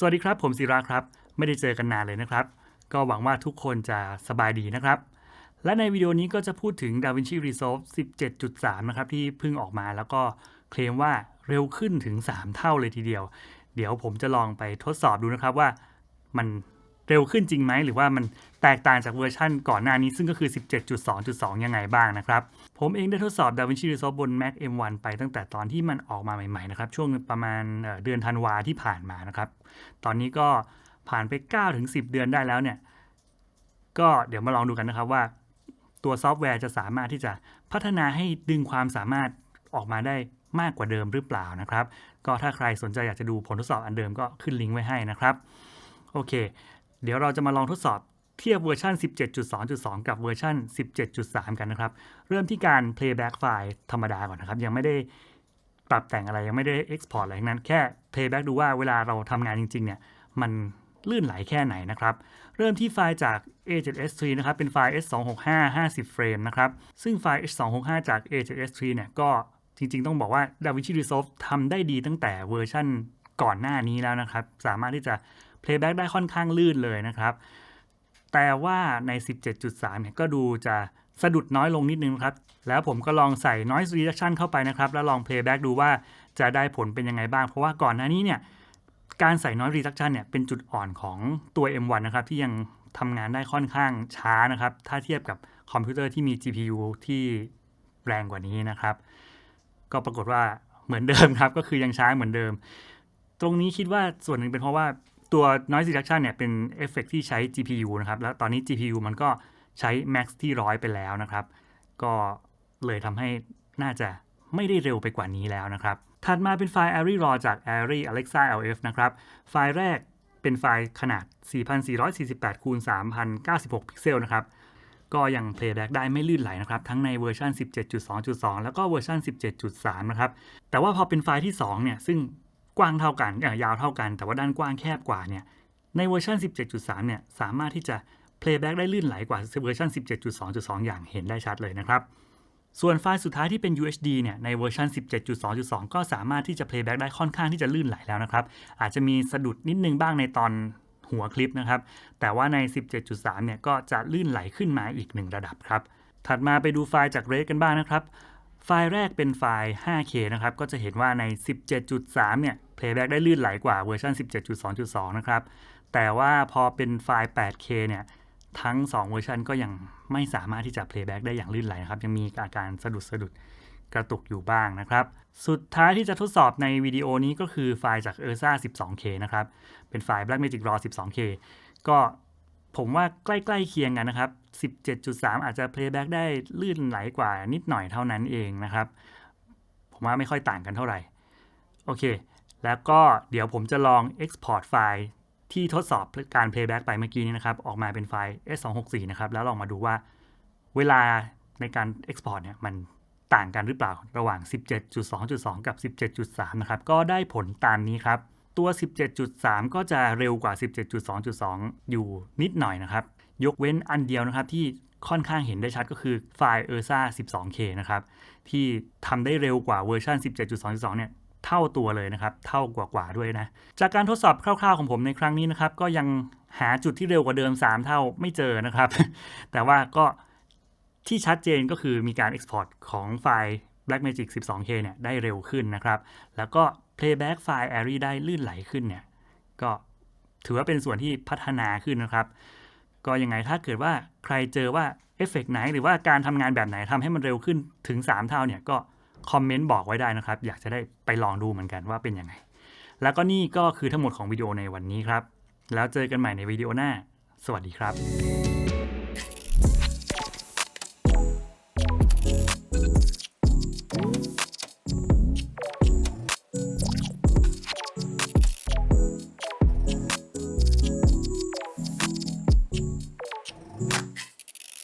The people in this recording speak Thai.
สวัสดีครับ ผมศิราครับ ไม่ได้เจอกันนานเลยนะครับ ก็หวังว่าทุกคนจะสบายดีนะครับ และในวิดีโอนี้ก็จะพูดถึง DaVinci Resolve 17.3 นะครับ ที่เพิ่งออกมาแล้วก็เคลมว่าเร็วขึ้นถึง 3 เท่าเลยทีเดียว เดี๋ยวผมจะลองไปทดสอบดูนะครับว่ามัน เร็วขึ้นจริงไหม หรือว่ามันแตกต่างจากเวอร์ชันก่อนหน้านี้ซึ่งก็คือ 17.2.2 ยังไงบ้างนะครับ ผมเองได้ทดสอบ DaVinci Resolve บน Mac M1 ไปตั้งแต่ตอนที่มันออกมาใหม่ๆนะครับ ช่วงประมาณเอ่อเดือนธันวาที่ผ่านมานะครับ ตอนนี้ก็ผ่านไป 9-10 เดือนได้แล้วเนี่ย ก็เดี๋ยวมาลองดูกันนะครับว่า ตัวซอฟต์แวร์จะสามารถที่จะพัฒนาให้ดึงความสามารถออกมาได้มากกว่าเดิมหรือเปล่านะครับ ก็ถ้าใครสนใจอยากจะดูผลทดสอบอันเดิมก็ขึ้นลิงก์ไว้ให้นะครับ โอเค เดี๋ยวเราจะมาลองทดสอบเทียบเวอร์ชัน17.2.2 กับเวอร์ชัน17.3 กันนะครับ เริ่มที่การ playback ไฟล์ธรรมดาก่อนนะครับ ยังไม่ได้ปรับแต่งอะไรยังไม่ได้ export อะไรทั้งนั้น แค่ playback ดูว่าเวลาเราทำงานจริง ๆ เนี่ย มันลื่นไหลแค่ไหนนะครับ เริ่มที่ไฟล์จาก A7S3 นะครับ เป็นไฟล์ S265 50 เฟรมนะครับ ซึ่งไฟล์ S265 จาก A7S3 เนี่ยก็จริง ๆ ต้องบอกว่า DaVinci Resolve ทำได้ดีตั้งแต่เวอร์ชั่นก่อนหน้านี้แล้วนะครับ สามารถที่จะ playback ได้ค่อนข้างลื่นเลยนะครับ แต่ว่าใน 17.3 เนี่ยก็ดูจะสะดุดน้อยลงนิดนึงครับ แล้วผมก็ลองใส่ noise reduction เข้าไปนะครับ แล้วลอง playback ดูว่าจะได้ผลเป็นยังไงบ้าง เพราะว่าก่อนหน้านี้เนี่ย การใส่ noise reduction เนี่ยเป็นจุดอ่อนของตัว M1 นะครับ ที่ยังทำงานได้ค่อนข้างช้านะครับ ถ้าเทียบกับคอมพิวเตอร์ที่มี GPU ที่แรงกว่านี้นะครับ ก็ปรากฏว่าเหมือนเดิมครับ ก็คือยังช้าเหมือนเดิม ตรงนี้คิดว่าส่วนหนึ่งเป็นเพราะว่า ตัว noise reduction เนี่ยเป็นเอฟเฟกที่ใช้ GPU นะครับแล้วตอนนี้ GPU มันก็ใช้ max ที่ร้อยไปแล้วนะครับ ก็เลยทำให้น่าจะไม่ได้เร็วไปกว่านี้แล้วนะครับ ถัดมาเป็นไฟล์ Airy Raw จาก Airy Alexa LF นะครับ ไฟล์แรกเป็นไฟล์ขนาด 4448คูณ3096 พิกเซลนะครับ ก็ยัง playback ได้ไม่ลื่นไหลนะครับ ทั้งในเวอร์ชัน17.2.2 แล้วก็เวอร์ชัน17.3 นะครับ แต่ว่าพอเป็นไฟล์ที่ 2 เนี่ย ซึ่ง กว้างเท่ากันยาวเท่ากัน แต่ว่าด้านกว้างแคบกว่าเนี่ยในเวอร์ชัน17.3 เนี่ยสามารถที่จะ playback ได้ลื่นไหลกว่าเวอร์ชัน17.2.2 อย่างเห็นได้ชัดเลยนะครับ ส่วนไฟล์สุดท้ายที่เป็น UHD เนี่ยในเวอร์ชัน17.2.2 ก็สามารถที่จะ playback ได้ค่อนข้างที่จะลื่นไหลแล้วนะครับ อาจจะมีสะดุดนิดนึงบ้างในตอนหัวคลิปนะครับ แต่ว่าใน 17.3 เนี่ยก็จะลื่นไหลขึ้นมาอีก1ระดับครับ ถัดมาไปดูไฟล์จาก RAID กันบ้างนะครับ ไฟล์แรกเป็นไฟล์ 5K นะครับ ก็จะเห็นว่าใน 17.3 เนี่ย playback ได้ลื่นไหลกว่าเวอร์ชัน17.2.2 นะครับ แต่ว่าพอเป็นไฟล์ 8K เนี่ย ทั้ง 2 เวอร์ชันก็ยังไม่สามารถที่จะ playback ได้อย่างลื่นไหลนะครับ ยังมีอาการสะดุดสะดุดกระตุกอยู่บ้างนะครับ สุดท้ายที่จะทดสอบในวิดีโอนี้ก็คือไฟล์จาก Ursa 12K นะครับ เป็นไฟล์ Blackmagic Raw 12K ก็ ผมว่าใกล้ๆเคียงกันนะครับ 17.3 อาจจะ playback ได้ลื่นไหลกว่านิดหน่อยเท่านั้นเองนะครับ ผมว่าไม่ค่อยต่างกันเท่าไหร่ โอเค แล้วก็เดี๋ยวผมจะลอง export ไฟล์ที่ทดสอบการ playback ไปเมื่อกี้นี้นะครับ ออกมาเป็นไฟล์ S264 นะครับ แล้วลองมาดูว่าเวลาในการ export เนี่ยมันต่างกันหรือเปล่าระหว่าง 17.2.2 กับ 17.3 นะครับ ก็ได้ผลตามนี้ครับ ตัว 17.3 ก็จะเร็วกว่า 17.2.2 อยู่นิดหน่อยนะครับ ยกเว้นอันเดียวนะครับที่ค่อนข้างเห็นได้ชัดก็คือไฟล์ Ursa 12K นะครับ ที่ทำได้เร็วกว่าเวอร์ชัน17.2.2 เนี่ยเท่าตัวเลยนะครับ เท่ากว่าๆด้วยนะ จากการทดสอบคร่าวๆของผมในครั้งนี้นะครับ ก็ยังหาจุดที่เร็วกว่าเดิม 3 เท่าไม่เจอนะครับ แต่ว่าก็ที่ชัดเจนก็คือมีการ Export ของไฟล์ Blackmagic 12K เนี่ยได้เร็วขึ้นนะครับ แล้วก็ Playback ไฟล์ Airy ได้ลื่นไหลขึ้นเนี่ย ก็ถือว่าเป็นส่วนที่พัฒนาขึ้นนะครับ ก็ยังไงถ้าเกิดว่าใครเจอว่าเอฟเฟกไหนหรือว่าการทำงานแบบไหนทำให้มันเร็วขึ้นถึง 3 เท่าเนี่ยก็คอมเมนต์บอกไว้ได้นะครับ อยากจะได้ไปลองดูเหมือนกันว่าเป็นยังไง แล้วก็นี่ก็คือทั้งหมดของวิดีโอในวันนี้ครับ แล้วเจอกันใหม่ในวิดีโอหน้า สวัสดีครับ